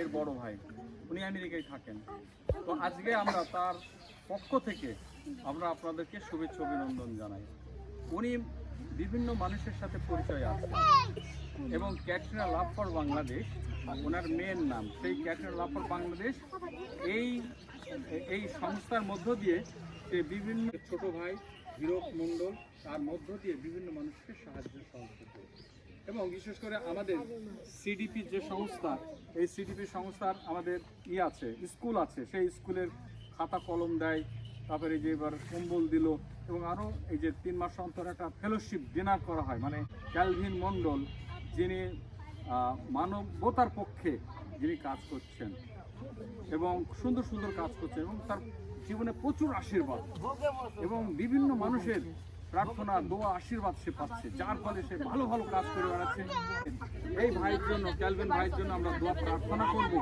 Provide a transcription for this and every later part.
এর বড় ভাই। উনি আমেরিকায় থাকেন। তো আজকে আমরা তার পক্ষ থেকে আমরা আপনাদেরকে শুভেচ্ছা, অভিনন্দন জানাই। উনি বিভিন্ন মানুষের সাথে পরিচয় আছে এবং ক্যাটরিনা লাভ ফর বাংলাদেশ, ওনার মেয়ের নাম। সেই ক্যাটরিনা লাভ ফর বাংলাদেশ এই এই সংস্থার মধ্য দিয়ে সে বিভিন্ন ছোট ভাই হীরক মণ্ডল, তার মধ্য দিয়ে বিভিন্ন মানুষকে সাহায্য এবং বিশেষ করে আমাদের সিডিপি যে সংস্থা, এই সিডিপি সংস্থার আমাদের ই আছে, স্কুল আছে। সেই স্কুলের খাতা কলম দেয়, তারপরে যে এবার কম্বল দিল এবং আরও এই যে তিন মাস অন্তর একটা ফেলোশিপ ডিনার করা হয়। মানে ক্যালভিন মণ্ডল যিনি মানবতার পক্ষে যিনি কাজ করছেন এবং সুন্দর সুন্দর কাজ করছেন এবং তার জীবনে প্রচুর আশীর্বাদ এবং বিভিন্ন মানুষের প্রার্থনা, দোয়া, আশীর্বাদ সে পাচ্ছে, যার ফলে সে ভালো ভালো কাজ করে বেড়াচ্ছে। এই ভাইয়ের জন্য, ক্যালভিন ভাইয়ের জন্য আমরা দোয়া প্রার্থনা করব,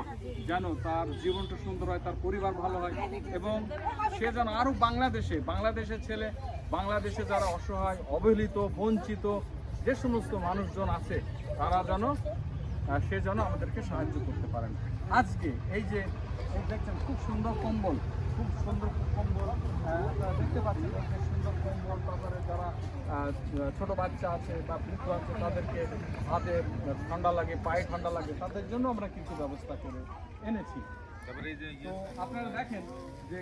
যেন তার জীবনটা সুন্দর হয়, তার পরিবার ভালো হয়, এবং সে যেন আরও বাংলাদেশে, বাংলাদেশের ছেলে, বাংলাদেশে যারা অসহায়, অবহেলিত, বঞ্চিত, যে সমস্ত মানুষজন আছে, তারা যেন সে যেন আমাদেরকে সাহায্য করতে পারেন। আজকে এই যে দেখছেন, খুব সুন্দর কম্বল, খুব সুন্দর কম্বল। দেখতে পাচ্ছেন সুন্দর কম্বল তারপরে যারা ছোট বাচ্চা আছে বা বৃদ্ধ আছে, তাদেরকে হাতে ঠান্ডা লাগে, পায়ে ঠান্ডা লাগে, তাদের জন্য আমরা কিছু ব্যবস্থা করে এনেছি। আপনারা দেখেন যে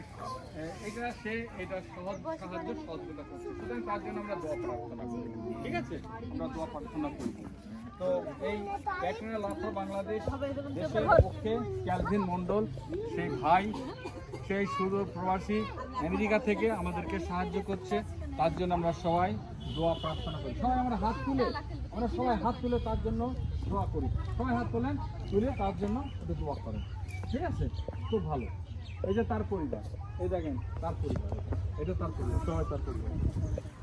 এটা সে, এটা সহজ সাহায্য সহযোগিতা করছে। সুতরাং তার জন্য আমরা দোয়া প্রার্থনা করি। ঠিক আছে? আমরা দোয়া প্রার্থনা করব তো এই ক্যাটরিনা লাফর বাংলাদেশ দেশের পক্ষে ক্যালভিন মণ্ডল সেই ভাই, সেই সুদূর প্রবাসী আমেরিকা থেকে আমাদেরকে সাহায্য করছে। তার জন্য আমরা সবাই দোয়া প্রার্থনা করি। সবাই আমরা হাত তুলে, আমরা সবাই হাত তুলে তার জন্য দোয়া করি। সবাই হাত তোলেন, তুলে তার জন্য দোয়া করেন। ঠিক আছে? খুব ভালো। এই যে তার পরিবার, এই দেখেন, তার পরিবার। এটা তার পরিবার, সবাই তার পরিবার।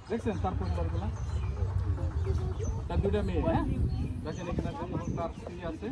দেখছেন তার পরিবারগুলো? তার দুটা মেয়ে হ্যাঁ? দেখেন এখানে তার স্ত্রী আছে।